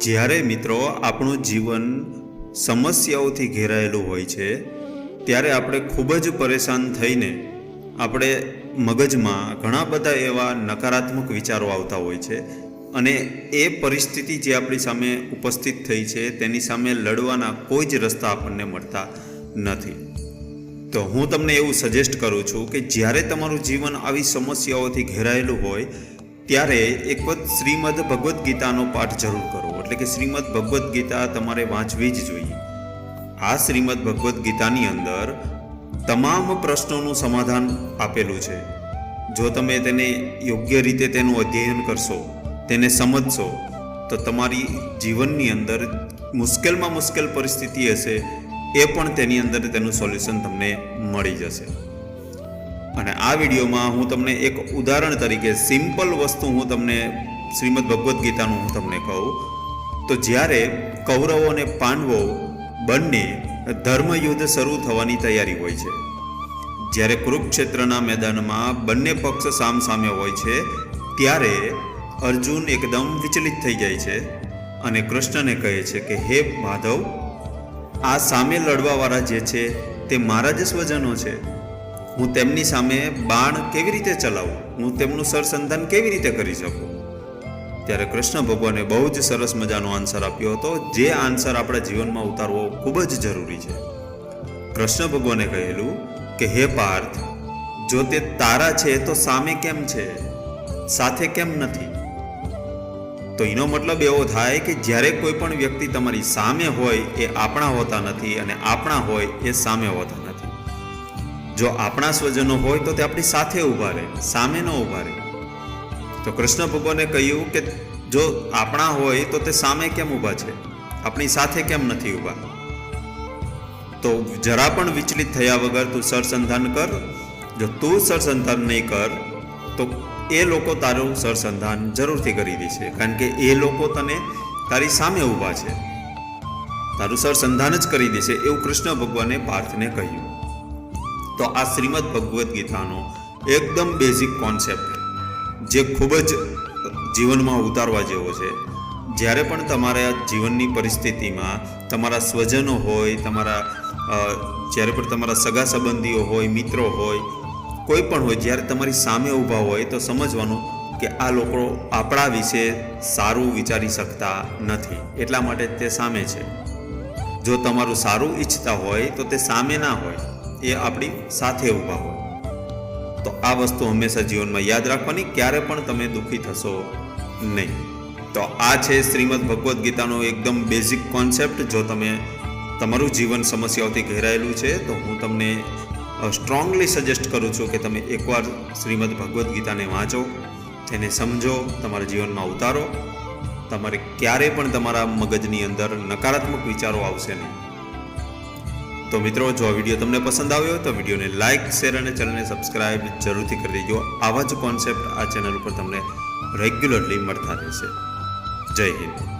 જ્યારે મિત્રો આપણું જીવન સમસ્યાઓથી ઘેરાયેલું હોય છે, ત્યારે આપણે ખૂબ જ પરેશાન થઈને આપણે મગજમાં ઘણા બધા એવા નકારાત્મક વિચારો આવતા હોય છે અને એ પરિસ્થિતિ જે આપણી સામે ઉપસ્થિત થઈ છે, તેની સામે લડવાના કોઈ જ રસ્તા આપણને મળતા નથી. તો હું તમને એવું સજેસ્ટ કરું છું કે જ્યારે તમારું જીવન આવી સમસ્યાઓથી ઘેરાયેલું હોય ત્યારે એક વખત શ્રીમદ ભગવદ્ ગીતાનો પાઠ જરૂર કરો. એટલે કે શ્રીમદ ભગવદ્ ગીતા તમારે વાંચવી જ જોઈએ. આ શ્રીમદ ભગવદ્ ગીતાની અંદર તમામ પ્રશ્નોનું સમાધાન આપેલું છે. જો તમે તેને યોગ્ય રીતે તેનું અધ્યયન કરશો, તેને સમજશો, તો તમારી જીવનની અંદર મુશ્કેલમાં મુશ્કેલ પરિસ્થિતિ હશે, એ પણ તેની અંદર તેનું સોલ્યુશન તમને મળી જશે. અને આ વિડીયોમાં હું તમને એક ઉદાહરણ તરીકે સિમ્પલ વસ્તુ હું તમને શ્રીમદ ભગવદ્ ગીતાનું હું તમને કહું. તો જ્યારે કૌરવો અને પાંડવો બંને ધર્મયુદ્ધ શરૂ થવાની તૈયારી હોય છે, જ્યારે કુરુક્ષેત્રના મેદાનમાં બંને પક્ષ સામ સામે હોય છે, ત્યારે અર્જુન એકદમ વિચલિત થઈ જાય છે અને કૃષ્ણને કહે છે કે, હે માધવ, આ સામે લડવાવાળા જે છે તે મારા જ સ્વજનો છે. હું તેમની સામે બાણ કેવી રીતે ચલાવું? હું તેમનું સરસંધાન કેવી રીતે કરી શકું? ત્યારે કૃષ્ણ ભગવાને બહુ જ સરસ મજાનો આન્સર આપ્યો હતો, જે આન્સર આપણા જીવનમાં ઉતારવો ખૂબ જ જરૂરી છે. કૃષ્ણ ભગવાને કહેલું કે, હે પાર્થ, જો તે તારા છે તો સામે કેમ છે? સાથે કેમ નથી? તો એનો મતલબ એવો થાય કે જ્યારે કોઈ પણ વ્યક્તિ તમારી સામે હોય એ આપણા હોતા નથી અને આપણા હોય એ સામે હોતા નથી. જો આપણા સ્વજનો હોય તો તે આપણી સાથે ઊભા રહે સામે ન ઊભા રહે. તો કૃષ્ણ ભગવાને કહ્યું કે જો આપણા હોય તો તે સામે કેમ ઊભા છે? આપણી સાથે કેમ નથી ઊભા? તો જરા પણ વિચલિત થયા વગર તું સરસંધાન કર. જો તું સરસંધાન નહીં કર, તો એ લોકો તારું સરસંધાન જરૂરથી કરી દેશે, કારણ કે એ લોકો તને તારી સામે ઊભા છે. તારું સરસંધાન જ કરી દેશે, એવું કૃષ્ણ ભગવાને પાર્થને કહ્યું. તો આ શ્રીમદ ભગવદ્ ગીતાનો એકદમ બેઝિક કોન્સેપ્ટ જે ખૂબ જ જીવનમાં ઉતારવા જેવો છે. જ્યારે પણ તમારા જીવનની પરિસ્થિતિમાં તમારા સ્વજનો હોય, તમારા જ્યારે પણ તમારા સગા સંબંધીઓ હોય, મિત્રો હોય, કોઈ પણ હોય, જ્યારે તમારી સામે ઊભા હોય, તો સમજવાનું કે આ લોકો આપણા વિશે સારું વિચારી શકતા નથી. એટલા માટે તે સામે છે. જો તમારું સારું ઈચ્છતા હોય, તો તે સામે ના હોય. એ આપણી સાથે ઊભા હોય. તો આ વસ્તુ હંમેશા જીવનમાં યાદ રાખવાની, ક્યારે પણ તમે દુઃખી થશો નહીં. તો આ છે શ્રીમદ ભગવદ્ ગીતાનો એકદમ બેઝિક કોન્સેપ્ટ જો તમે તમારું જીવન સમસ્યાઓથી ઘેરાયેલું છે, તો હું તમને સ્ટ્રોંગલી સજેસ્ટ કરું છું કે તમે એકવાર શ્રીમદ ભગવદ્ ગીતાને વાંચો, તેને સમજો, તમારા જીવનમાં ઉતારો. તમારે ક્યારેય પણ તમારા મગજની અંદર નકારાત્મક વિચારો આવશે નહીં. તો મિત્રો, જો આ વીડિયો તમને પસંદ આવ્યો તો વિડીયોને લાઇક શેર અને ચેનલને સબસ્ક્રાઇબ જરૂરથી કરી દેજો. આવા જ કોન્સેપ્ટ આ ચેનલ ઉપર તમને રેગ્યુલરલી મળતા રહેશે. જય હિન્દ.